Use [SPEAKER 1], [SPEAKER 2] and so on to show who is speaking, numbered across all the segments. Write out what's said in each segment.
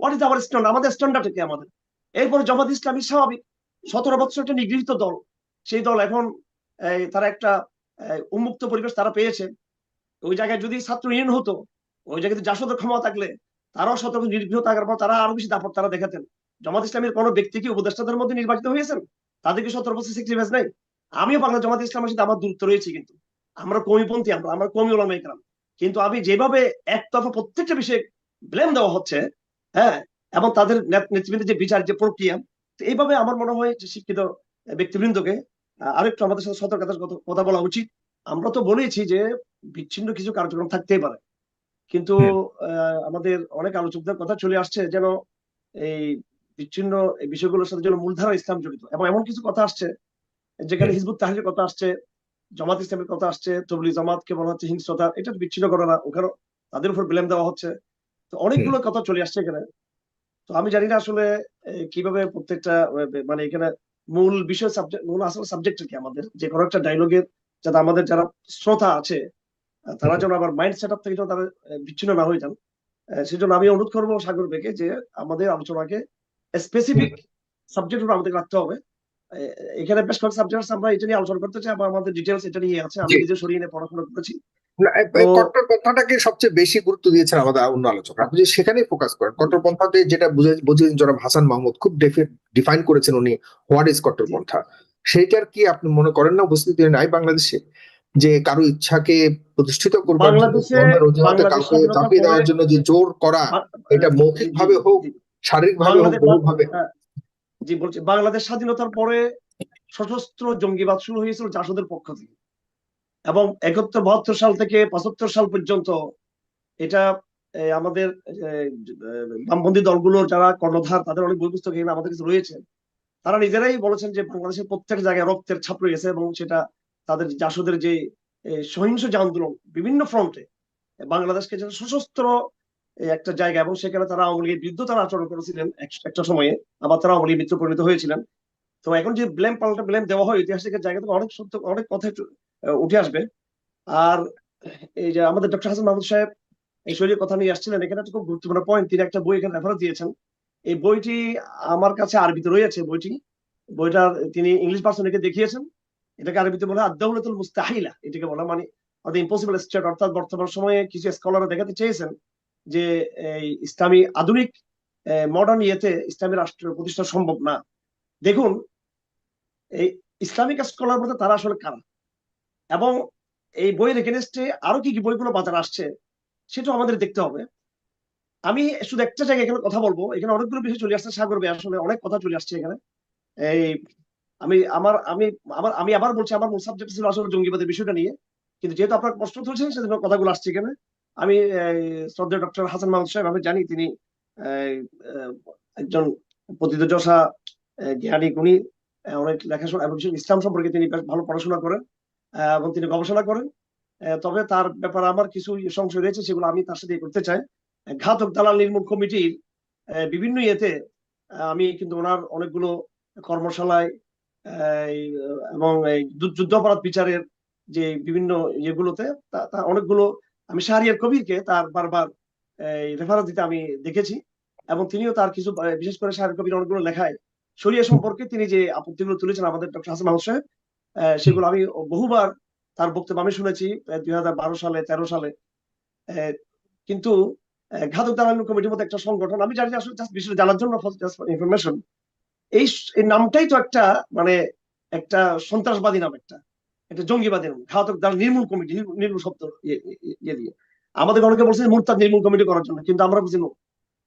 [SPEAKER 1] What is our standard আমাদের standard কি আমাদের? এরপরে জামাত ইসলামী স্বাভাবিক। সতেরো বছর একটা নিগৃহীত দল। সেই দল এখন তারা একটা উন্মুক্ত পরিবেশ তারা পেয়েছে। ওই জায়গায় যদি ছাত্র ইউনিয়ন হতো, ওই জায়গায় জাসদের ক্ষমতা থাকলে, তারাও সতর্ক নির্গৃহ থাকার পর তারা আরও বেশি দাপট তারা দেখাতেন। জামাত ইসলামের কোনো ব্যক্তি কি উপদেষ্টাদের মধ্যে নির্বাচিত হয়েছেন? তাদের কি সতেরো বছর সেক্রিফাইস নাই? আমিও বাংলা জামাত ইসলামের সাথে আমার দূরত্ব রয়েছে কিন্তু। আমরা কমিপন্থী আমরা আমরা কমি ওলামা ইকরাম কিন্তু আমি যেভাবে একতরফা প্রত্যেকটা বিষয়ে ব্লেম দেওয়া হচ্ছে হ্যাঁ এবং তাদের নেত- নেতৃবৃন্দের যে বিচার যে প্রক্রিয়া তো এইভাবে আমার মনে হয় যে শিক্ষিত ব্যক্তিবৃন্দকে আরেকটু আমাদের সাথে সতর্কতার কথা- বলা উচিত। আমরা তো বলেছি যে বিচ্ছিন্ন কিছু কার্যক্রম থাকতেই পারে। কিন্তু আমাদের অনেক আলোচকদের কথা চলে আসছে যেন এই বিচ্ছিন্ন বিষয়গুলোর সাথে যেন মূলধারা ইসলাম জড়িত। এবং এমন কিছু কথা আসছে যেখানে। হিজবুত তাহরির কথা আসছে জামাত ইসলামের কথা আসছে তবলি জামাতকে বলা হচ্ছে হিংস্রতা এটা বিচ্ছিন্ন করে না ওখানে তাদের উপর ব্লেম দেওয়া হচ্ছে। তো অনেকগুলো কথা চলে আসছে এখানে। তো আমি জানি না আসলে কীভাবে প্রত্যেকটা মানে এখানে মূল বিষয় সাবজেক্ট মূল আসলে সাবজেক্ট কি আমাদের? যে কোনো একটা ডায়লগের যাতে আমাদের যারা শ্রোতা আছে তারা যেন আবার মাইন্ড সেট আপ থেকে যেন তারা বিচ্ছিন্ন না হয়ে যান। সেজন্য আমি অনুরোধ করব সাগর বেকে যে আমাদের আলোচনাকে স্পেসিফিক সাবজেক্ট উপর আমাদের রাখতে হবে। এখানে বেশ কয়েক সাবজেক্ট আমরা এটা নিয়ে আলোচনা করতে চাই আমাদের ডিটেলস এটা নিয়ে আছে আমি নিজে সরিয়ে নিয়ে পড়াশোনা করেছি।
[SPEAKER 2] পন্থাটাকে সবচেয়ে বেশি গুরুত্ব দিয়েছেন আমাদের অন্য আলোচক আপনি যদি সেখানেই ফোকাস করেন কট্টর পন্থাতে যেটা বুঝে বুঝিয়েছেন জনাব হাসান মাহমুদ খুব ডিফাইন করেছেন উনি হোয়াট ইজ কট্টর
[SPEAKER 1] জি।
[SPEAKER 2] পন্থা। সেইটার কি আপনি মনে করেন না উপস্থিতি নাই বাংলাদেশে? যে কারও ইচ্ছাকে প্রতিষ্ঠিত করবার জন্য অজুহাতে কাউকে চাপিয়ে দেওয়ার জন্য যে জোর করা এটা মৌখিক ভাবে হোক শারীরিক ভাবে হোক
[SPEAKER 1] বাংলাদেশ
[SPEAKER 2] বহুভাবে।
[SPEAKER 1] হ্যাঁ, জি, বলছি, বাংলাদেশ স্বাধীনতার পরে সশস্ত্র জঙ্গিবাদ শুরু হয়েছিল জাসদের পক্ষ থেকে। এবং একাত্তর, বাহাত্তর সাল থেকে পঁচাত্তর সাল পর্যন্ত এটা আমাদের বামপন্থী দলগুলোর যারা কর্ণধার, তাদের অনেক বই পুস্তক আমাদের কাছে রয়েছে। তারা নিজেরাই বলেছেন যে বাংলাদেশের প্রত্যেক জায়গায় রক্তের ছাপ রয়েছে এবং সেটা তাদের জাসদের যে সহিংস যে আন্দোলন বিভিন্ন ফ্রন্টে বাংলাদেশকে যে সশস্ত্র একটা জায়গা এবং সেখানে তারা আওয়ামী লীগের বিরুদ্ধে তারা আচরণ করেছিলেন একটা সময়ে। আবার তারা আওয়ামী লীগের মিত্র পরিণত হয়েছিলেন। তো এখন যে ব্লেম পাল্টা ব্লেম দেওয়া হয় ঐতিহাসিকের জায়গা থেকে অনেক সত্য, অনেক কথা উঠে আসবে। আর এই যে আমাদের ডক্টর হাসান মাহমুদ সাহেব এই শৈলীর কথা নিয়ে আসছিলেন, এখানে একটা খুব গুরুত্বপূর্ণ পয়েন্ট তিনি একটা বই এখানে রেফারেন্স দিয়েছেন। এই বইটি আমার কাছে আরবিতে রয়েছে বইটি। বইটা তিনি ইংলিশ ভার্সনকে দেখিয়েছেন। এটাকে আরবিতে বলা হয় মুস্তাহিলা। এটাকে বলা মানে অর্থাৎ ইম্পসিবল স্টেট অর্থাৎ বর্তমান সময়ে কিছু স্কলাররা দেখাতে চেয়েছেন। যে ইসলামী আধুনিক মডার্ন ইয়েতে ইসলামী রাষ্ট্র প্রতিষ্ঠা সম্ভব না। দেখুন, এই ইসলামিক স্কলার বলতে তারা আসলে কারা? এবং এই বইয়ের এগেনস্টে আরও কি কি বইগুলো বাজারে আসছে, সেটাও আমাদের দেখতে হবে। আমি শুধু একটা জায়গায় এখানে কথা বলব। এখানে অনেকগুলো বিষয় চলে আসছে, সাগর ভাই আসলে অনেক কথা চলে আসছে এখানে। এই আমি আমার আমি আমার, আমি আবার বলছি, আমার মূল সাবজেক্ট ছিল আসলে জঙ্গিবাদের বিষয়টা নিয়ে। কিন্তু যেহেতু আপনার প্রশ্ন তুলছেন, সেজন্য কথাগুলো আসছে এখানে। আমি শ্রদ্ধা ডক্টর হাসান মাহমুদ সাহেব, আমি জানি তিনি একজন প্রতিদর্শা জ্ঞানী উনি অনেক লেখাশোনা এবং ইসলাম সম্পর্কে তিনি বেশ ভালো পড়াশোনা করেন এবং তিনি গবেষণা করেন তবে তার ব্যাপারে আমার কিছু সংশয় রয়েছে, সেগুলো আমি তার সাথে করতে চাই। ঘাতক দালাল নির্মূল কমিটির বিভিন্ন ইয়েতে, আমি কিন্তু ওনার অনেকগুলো কর্মশালায় এবং যুদ্ধাপরাধ বিচারের যে বিভিন্ন ইয়েগুলোতে অনেকগুলো আমি শাহরিয়ার কবিরকে তার বারবার রেফারেন্স দিতে আমি দেখেছি এবং তিনিও তার কিছু বিশেষ করে শাহরিয়ার কবির অনেকগুলো লেখায় শরিয়া সম্পর্কে তিনি যে আপত্তিগুলো তুলেছেন আমাদের ডক্টর হাসান মাহমুদ সাহেব সেগুলো আমি বহুবার তার বক্তব্য আমি শুনেছি দুই হাজার বারো সালে, তেরো সালে কিন্তু ঘাতক দালাল কমিটির মধ্যে একটা সংগঠন, আমি জানি আসলে জাস্ট জানার জন্য ইনফরমেশন এই নামটাই তো একটা মানে একটা সন্ত্রাসবাদী নাম একটা। একটা জঙ্গিবাদী নাম ঘাতক দালাল নির্মূল কমিটি নির্মূল- শব্দ। ইয়ে- ইয়ে- ইয়ে দিয়ে। আমাদের অনেকে বলছে মুরতাদ নির্মূল কমিটি করার জন্য কিন্তু আমরা বুঝি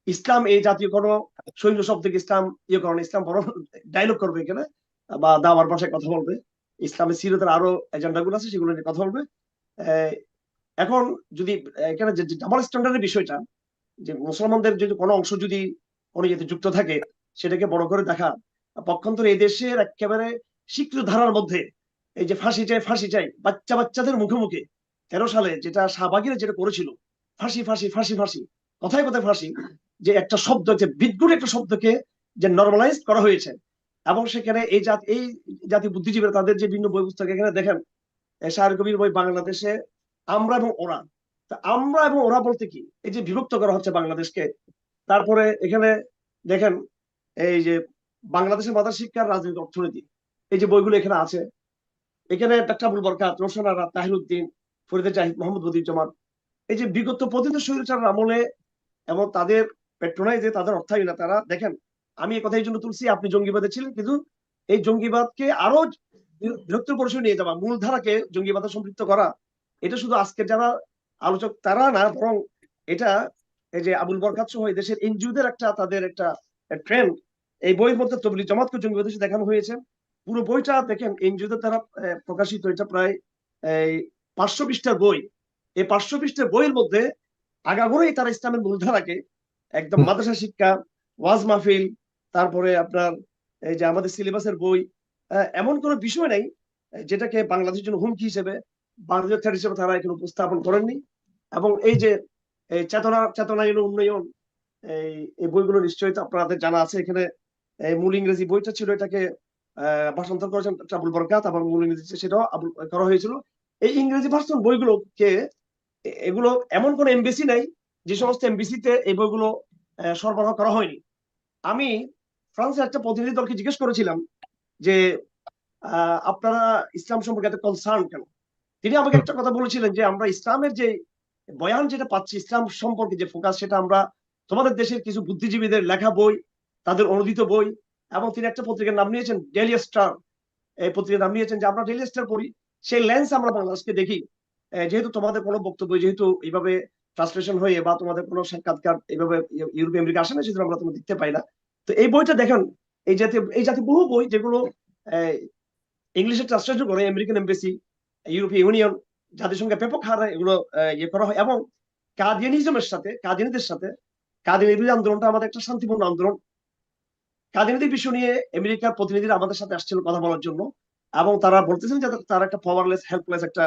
[SPEAKER 1] ইসলাম এই জাতীয় কোনো সৈন্য শব্দকে ইসলাম ইয়ে করে না। ইসলাম বড় ডায়লগ করবে এখানে বা দাওয়ার ভাষায় কথা বলবে। ইসলামের সিরতের আরও এজেন্ডা গুলো আছে সেগুলো নিয়ে কথা বলবে। আহ, এখন যদি এখানে যে ডাবল স্ট্যান্ডার্ডের বিষয়টা যে মুসলমানদের যদি কোনো অংশ যদি কোনো ইয়েতে যুক্ত থাকে সেটাকে বড় করে দেখা। পক্ষান্তর এই দেশের একেবারে স্বীকৃত ধারার মধ্যে এই যে ফাঁসি চাই ফাঁসি চাই, বাচ্চা বাচ্চাদের মুখে মুখে। তেরো সালে যেটা শাহবাগিরা যেটা করেছিল, ফাঁসি ফাঁসি ফাঁসি ফাঁসি। কথায় কথায় ফাঁসি, যে একটা শব্দ, যে বিদ্যুৎ একটা শব্দকে যে নর্মালাইজ করা হয়েছে। এবং সেখানে এই জাত, এই জাতি বুদ্ধিজীবীরা তাদের যে বিভিন্ন বই পুস্তক এখানে দেখেন শাহর কবির বই বাংলাদেশে, আমরা এবং ওরা। তা আমরা এবং ওরা বলতে কি? এই যে বিভক্ত করা হচ্ছে বাংলাদেশকে। তারপরে এখানে দেখেন, এই যে বাংলাদেশের মাদার শিক্ষার রাজনীতি অর্থনীতি। এই যে বইগুলো এখানে আছে এখানে ডাক্তার আবুল বরকাত, রোশন আরা, তাহিরুদ্দিন, ফরিদে জাহিদ, মোহাম্মদ বদিউজ্জামান। এই যে বিগত পতিত স্বৈরাচার আমলে এবং তাদের পেট্রোনাইজে তাদের অর্থায়নে তারা, দেখেন, আমি এই কথা এই জন্য তুলছি, আপনি জঙ্গিবাদে ছিলেন, কিন্তু এই জঙ্গিবাদকে আরও বৃহত্তর পরিসরে নিয়ে যাওয়া মূলধারাকে জঙ্গিবাদে সম্পৃক্ত করা, এটা শুধু আজকের যারা আলোচক, তারা না, বরং এটা এই যে আবুল বরকাত সহ দেশের এনজিওদের একটা, তাদের একটা ট্রেন্ড এই বইয়ের মধ্যে তবলি জমাতকে জঙ্গিবাদ দেখানো হয়েছে। পুরো বইটা দেখেন এনজিওদের দ্বারা প্রকাশিত এটা প্রায় এই পাঁচশো পৃষ্ঠার বই। এই পাঁচশো পৃষ্ঠার বইয়ের মধ্যে আগাগোড়াই তারা ইসলামের মূলধারাকে একদম মাদ্রাসা শিক্ষা ওয়াজ মাহফিল তারপরে আপনার এই যে আমাদের সিলেবাসের বই এমন কোনো বিষয় নাই যেটাকে বাংলাদেশের জন্য হুমকি হিসেবে বাংলাদেশের থ্রেট হিসেবে তারা এখানে উপস্থাপন করেননি। এবং এই যে চেতনা চেতনায়ন উন্নয়ন এই বইগুলো নিশ্চয়ই আপনাদের জানা আছে। এখানে মূল ইংরেজি বইটা ছিল এটাকে ভাষান্তর করেছেন আবুল বরকাত এবং মূল ইংরেজি সেটাও করা হয়েছিল। এই ইংরেজি ভার্সন বইগুলোকে এগুলো এমন কোন এমবিসি নাই, যে সমস্ত এমবিসিতে এই বইগুলো সরবরাহ করা হয়নি। আমি ফ্রান্সের একটা প্রতিনিধি দলকে জিজ্ঞেস করেছিলাম যে আপনারা ইসলাম সম্পর্কে এত কনসার্ন কেন? তিনি আমাকে একটা কথা বলেছিলেন যে, আমরা ইসলামের যে বয়ান যেটা পাচ্ছি, ইসলাম সম্পর্কে যে ফোকাস সেটা আমরা তোমাদের দেশের কিছু বুদ্ধিজীবীদের লেখা বই, তাদের অনুদিত বই এবং তিনি একটা পত্রিকার নাম নিয়েছেন ডেলি স্টার এই পত্রিকার নাম নিয়েছেন যে, আমরা ডেলি স্টার পড়ি, সেই লেন্স আমরা বাংলাদেশকে দেখি। যেহেতু তোমাদের কোনো বক্তব্য, যেহেতু এইভাবে ট্রান্সলেশন হয়ে বা তোমাদের কোনো সাক্ষাৎকার এইভাবে ইউরোপ আমেরিকা আসে না, সেজন্য আমরা তোমার দেখতে পাই না। তো এই বইটা দেখেন, এই জাতীয় এই জাতীয় বহু বই যেগুলো ইংলিশে ট্রান্সলেশন করে আমেরিকান এমবেসি ইউরোপীয় ইউনিয়ন জাতিসংঘে ব্যাপক হারে এগুলো ইয়ে করা হয়। এবং কাদিয়ানিজমের সাথে কাদিনীদের সাথে কাদিনী আন্দোলনটা আমাদের একটা শান্তিপূর্ণ আন্দোলন। কাদিনীদের বিষয় নিয়ে আমেরিকার প্রতিনিধিরা আমাদের সাথে আসছিল কথা বলার জন্য এবং তারা বলতেছেন যে তারা একটা পাওয়ারলেস হেল্পলেস একটা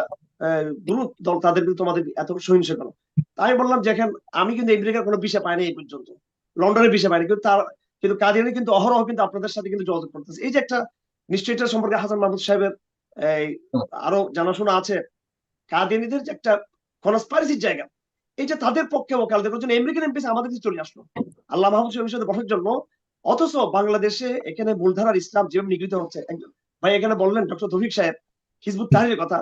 [SPEAKER 1] গ্রুপ, দল, তাদের কিন্তু তোমাদের এত সহিংস কেন? তাই বললাম যে এখন আমি কিন্তু আমেরিকার কোনো বিষয় পাইনি এই পর্যন্ত। লন্ডনের বিষয় পাইনি, কিন্তু তার, কিন্তু কাদিয়ানি কিন্তু, অহরহ কিন্তু আপনাদের সাথে কিন্তু যোগাযোগ করতেছে। এই যে একটা, নিশ্চয়ই এটা সম্পর্কে হাসান মাহমুদ সাহেবের এই আরও জানাশোনা আছে। কাদিয়ানিদের যে একটা কনস্পাইরেসির জায়গা, এই যে তাদের পক্ষে ওকাল দেওয়ার জন্য আমেরিকান এমপিসি আমাদের চলে আসলো। আল্লাহ মাহমুদ সাহেবের সাথে বসার জন্য অথচ বাংলাদেশে এখানে মূলধারার ইসলাম যেভাবে নিগৃহীত হচ্ছে ভাই, এখানে বললেন ডক্টর তফিক সাহেব, হিজবুত তাহারির কথা।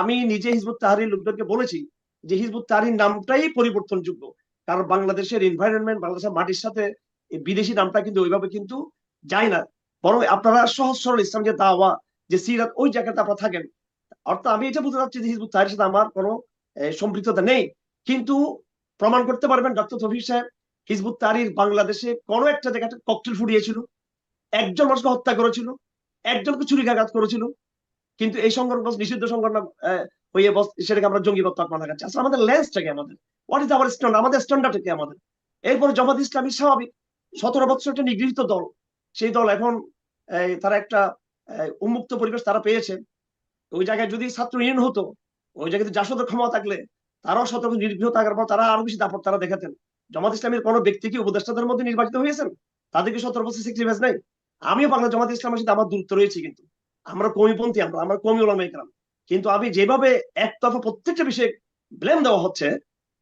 [SPEAKER 1] আমি নিজে হিজবুত তাহারির লোকদেরকে বলেছি যে হিজবুত তাহারির নামটাই পরিবর্তনযোগ্য। কারণ বাংলাদেশের এনভায়রনমেন্ট বাংলাদেশের মাটির সাথে বিদেশি নামটা কিন্তু ওইভাবে কিন্তু যায় না। বরং আপনারা সহজ সরল ইসলাম যে দাওয়া, যে সিরাত ওই জায়গাতে আপনারা থাকেন। অর্থাৎ আমি এটা বুঝতে চাচ্ছি যে হিজবুত তাহারির সাথে আমার কোনো সম্পৃক্ততা নেই। কিন্তু প্রমাণ করতে পারবেন ডক্টর তফিক সাহেব হিজবুত তারির বাংলাদেশে কোনো একটা জায়গাতে ককটেল ফুটিয়েছিল। একজন মানুষকে হত্যা করেছিল, একজনকে চুরিকাঘাত করেছিল। কিন্তু এই সংগঠন নিষিদ্ধ সংগঠন হয়ে সেটাকে আমরা জঙ্গিবাদ তকমা লাগাচ্ছি আসলে আমাদের লেন্সটা কি আমাদের? হোয়াট ইজ আওয়ার স্ট্যান্ড আমাদের স্ট্যান্ডার্ড কি আমাদের? এরপর জামাত ইসলামী স্বাভাবিক। সতেরো বছর একটা নিগৃহীত দল। সেই দল এখন তারা একটা উন্মুক্ত পরিবেশ তারা পেয়েছে। ওই জায়গায় যদি ছাত্র ইউনিয়ন হতো, ওই জায়গায় জাসদের ক্ষমতা থাকলে, তারাও সতর্ক নির্গৃহ থাকার পর তারা আরও বেশি দাপট তারা দেখাতেন। জামাত ইসলামের কোনো ব্যক্তি কি উপদেষ্টাদের মধ্যে নির্বাচিত হয়েছেন? তাদেরকে সতেরো বছর সেক্রিফাইস নাই? আমিও বাংলা জামাত ইসলামের সাথে আমার দূরত্ব রয়েছে কিন্তু। আমরা কমিপন্থী আমরা আমরা কমি ওলামা ইকরাম কিন্তু আমি যেভাবে একতরফা প্রত্যেকটা বিষয়ে ব্লেম দেওয়া হচ্ছে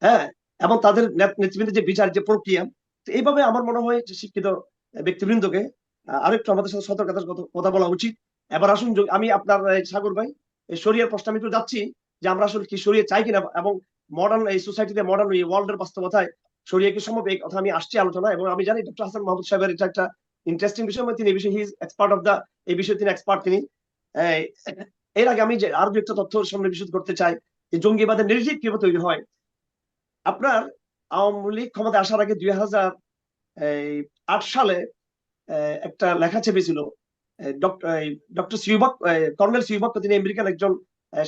[SPEAKER 1] হ্যাঁ এবং তাদের নেতৃবৃন্দের যে বিচার, যে প্রক্রিয়া, তো এইভাবে আমার মনে হয় যে শিক্ষিত ব্যক্তিবৃন্দকে আরেকটু আমাদের সাথে সতর্কতার কথা- বলা উচিত। এবার আসুন আমি আপনার সাগর ভাই শরিয়ার প্রশ্ন আমি একটু যাচ্ছি যে আমরা আসলে কি শরিয়া চাই কিনা? এবং মডার্ন এই সোসাইটিতে মডার্ন এই ওয়ার্ল্ডের বাস্তবতায় শরিয়া কি সম্ভব? আমি আসছি আলোচনা এবং আমি জানি ডক্টর হাসান মাহমুদ সাহেবের এটা একটা ইন্টারেস্টিং বিষয় এবং তিনি এই বিষয়ে he is expert of the এই বিষয়ে তিনি এক্সপার্ট তিনি। এর আগে আমি যে দু একটা তথ্য সামনে বিশুদ্ধ করতে চাই, যে জঙ্গিবাদের নেগেটিভ কীভাবে তৈরি হয়। আপনার আওয়ামী লীগ ক্ষমতা আসার আগে দুই হাজার আট সালে একটা লেখা চেপেছিল ডক্টর সিউবাক কর্নেল সিউবাক তিনি আমেরিকার একজন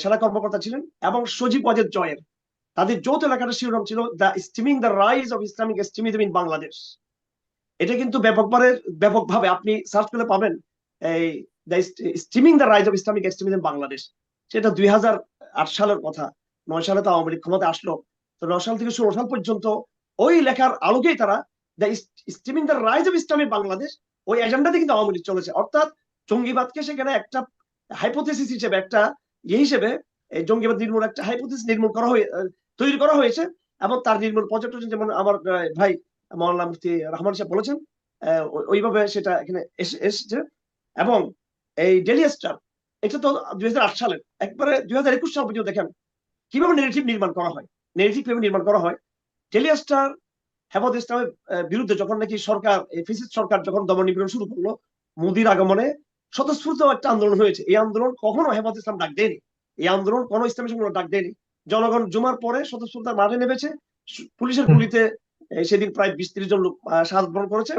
[SPEAKER 1] সেনা কর্মকর্তা ছিলেন এবং সজীব ওয়াজেদ জয়ের। তাদের যৌথ লেখাটা শিরোনাম ছিল the stemming the rise of Islamic extremism in Bangladesh এটা কিন্তু ব্যাপকভাবে ব্যাপকভাবে আপনি সার্চ করলে পাবেন এই the stemming the rise of Islamic extremism Bangladesh সেটা দুই হাজার আট সালের কথা। নয় সালে তো আওয়ামী লীগ ক্ষমতা আসলো। তো নয় সাল থেকে ষোলো সাল পর্যন্ত ওই লেখার আলোকেই তারা the stemming the rise of Islamic Bangladesh ওই এজেন্ডাতে কিন্তু আওয়ামী লীগ চলেছে। অর্থাৎ জঙ্গিবাদকে সেখানে একটা হাইপোথেসিস হিসেবে, একটা ইয়ে হিসেবে জঙ্গিবাদ নির্মূল, একটা হাইপোথেসিস নির্মূল করা হয়ে তৈরি করা হয়েছে এবং তার নির্মূল পর্যটন যেমন আমার ভাই মৌলানা মুফতি রহমান সাহেব বলেছেন ওইভাবে সেটা এখানে এসেছে এবং এই ডেলি স্টার এটা তো দুই সালের, একবারে দুই হাজার একুশ সাল পর্যন্ত দেখেন কীভাবে নেগেটিভ নির্মাণ করা হয় নেগেটিভ কীভাবে নির্মাণ করা হয়? ডেলি স্টার হেফাজত ইসলামের বিরুদ্ধে যখন নাকি সরকার ফিসিস সরকার যখন দমন নিপীড়ন শুরু করল, মোদির আগমনে স্বতঃস্ফূর্ত একটা আন্দোলন হয়েছে। এই আন্দোলন কখনো হেফাজত ইসলাম ডাক দেয়নি। এই আন্দোলন কোনো ইসলামী সংগঠন ডাক দেয়নি। জনগণ জুমার পরে স্বতঃস্ফূর্ত মাঠে নেমেছে। পুলিশের গুলিতে সেদিন প্রায় বিশ ত্রিশ জন লোক শাহাদ বরণ করেছে।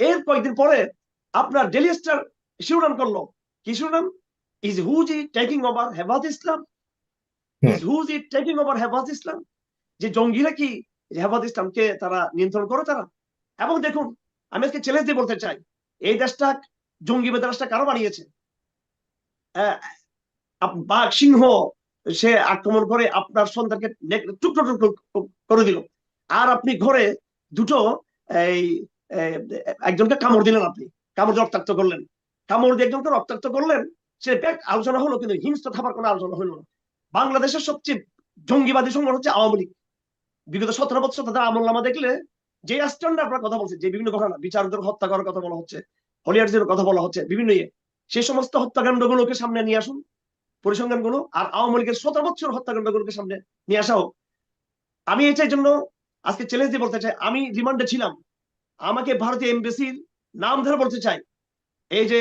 [SPEAKER 1] এর কয়েকদিন পরে আপনার ডেলি স্টার শিরোনাম করল। কি শিরোনাম? Is HuJI taking over Hefazat Islam. Is HuJI taking over Hefazat Islam যে জঙ্গিরা কি যে হেফাজত ইসলামকে তারা নিয়ন্ত্রণ করে তারা? এবং দেখুন আমি আজকে চ্যালেঞ্জ দিয়ে বলতে চাই এই দেশটা জঙ্গি দেশটা কারও বানিয়েছে? বাঘ সিংহ সে আক্রমণ করে আপনার সন্তানকে নেক- টুকরো টুকরো করে দিল। আর আপনি ঘরে দুটো এই একজনকে কামড় দিলেন আপনি। কামড় রক্তাক্ত করলেন। কামড় দিয়ে একজনকে রক্তাক্ত করলেন, সে আলোচনা হলো কিন্তু হিংস্র থাকার কোনো আলোচনা হলো না। বাংলাদেশের সবচেয়ে জঙ্গিবাদী সংগঠন হচ্ছে আওয়ামী লীগ। বিগত সতেরো বছর তাদের আমল নামা দেখলে যে স্ট্যান্ড আপনার কথা বলছে, যে বিভিন্ন ঘটনা, বিচারকদের হত্যা করার কথা বলা হচ্ছে হলিয়ার্সের কথা বলা হচ্ছে, বিভিন্ন ইয়ে। সেই সমস্ত হত্যাকাণ্ডগুলোকে সামনে নিয়ে আসুন। পরিসংখ্যানগুলো আর আওয়ামী লীগের সতেরো বছর হত্যাকাণ্ডগুলোকে সামনে নিয়ে আসা হোক। আমি এটার জন্য আজকে চ্যালেঞ্জ দিয়ে বলতে চাই, আমি রিমান্ডে ছিলাম। আমাকে ভারতীয় এমবেসির নাম ধরে বলতে চাই। এই যে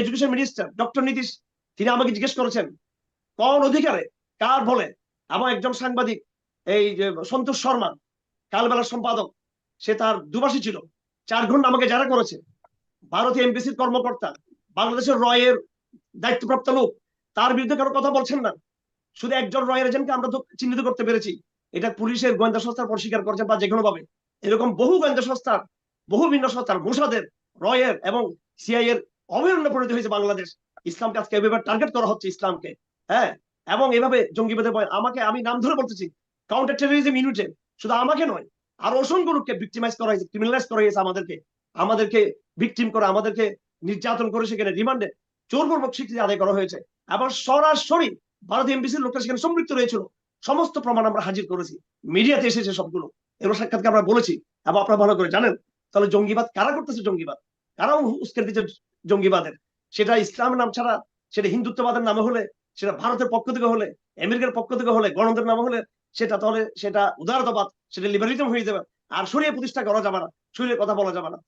[SPEAKER 1] এডুকেশন মিনিস্টার ডক্টর নীতিশ, তিনি আমাকে জিজ্ঞেস করেছেন, কোন অধিকারে, কার বলে? এবং একজন সাংবাদিক, এই যে সন্তোষ শর্মা, কালবেলার সম্পাদক, সে তার দুবাসী ছিল। চার ঘণ্টা আমাকে যারা করেছে, ভারতীয় এমবিসির কর্মকর্তা, বাংলাদেশের রয়ের দায়িত্বপ্রাপ্ত লোক, তার বিরুদ্ধে কারও কথা বলছেন না। শুধু একজন রয়ের এজেন্টকে আমরা চিহ্নিত করতে পেরেছি। এটা পুলিশের গোয়েন্দা সংস্থার পর স্বীকার করছেন বা যে কোনো ভাবে। এরকম বহু গোয়েন্দা সংস্থার, বহু ভিন্ন সংস্থার, মোসাদের, রয়ের এবং সিআই এর অভিনন্দ পরিণত হয়েছে বাংলাদেশ। ইসলামকে আজকে এভাবে টার্গেট করা হচ্ছে ইসলামকে হ্যাঁ? এবং এভাবে জঙ্গিবাদের ভয় আমাকে আমি নাম ধরে বলতেছি কাউন্টার টেরোরিজম ইউনিটে শুধু আমাকে নয়, আর অসংখ্য লোককে ভিক্টিমাইজ করা হয়েছে ক্রিমিনালাইজ করা হয়েছে আমাদেরকে। আমাদেরকে ভিকটিম করে, আমাদেরকে নির্যাতন করে সেখানে রিমান্ডে জোরপূর্বক স্বীকৃতি আদায় করা হয়েছে। এবং সরাসরি ভারতীয় এমবিসির লোকরা সেখানে সম্পৃক্ত রয়েছিল। সমস্ত প্রমাণ আমরা হাজির করেছি। মিডিয়াতে এসেছে সবগুলো। এগুলো সাক্ষাৎকে আমরা বলেছি। এবং আপনারা ভালো করে জানেন, তাহলে জঙ্গিবাদ কারা করতেছে জঙ্গিবাদ? কারা উস্কে দিচ্ছে জঙ্গিবাদের? সেটা ইসলামের নাম ছাড়া, সেটা হিন্দুত্ববাদের নামে হলে, সেটা ভারতের পক্ষ থেকে হলে, আমেরিকার পক্ষ থেকে হলে, গণতন্ত্রের নামে হলে, সেটা তাহলে সেটা উদারতাবাদ, সেটা লিবারিজম হয়ে যাবে। আর সরিয়ে প্রতিষ্ঠা করা যাবে না। সরিয়ে কথা বলা যাবে না।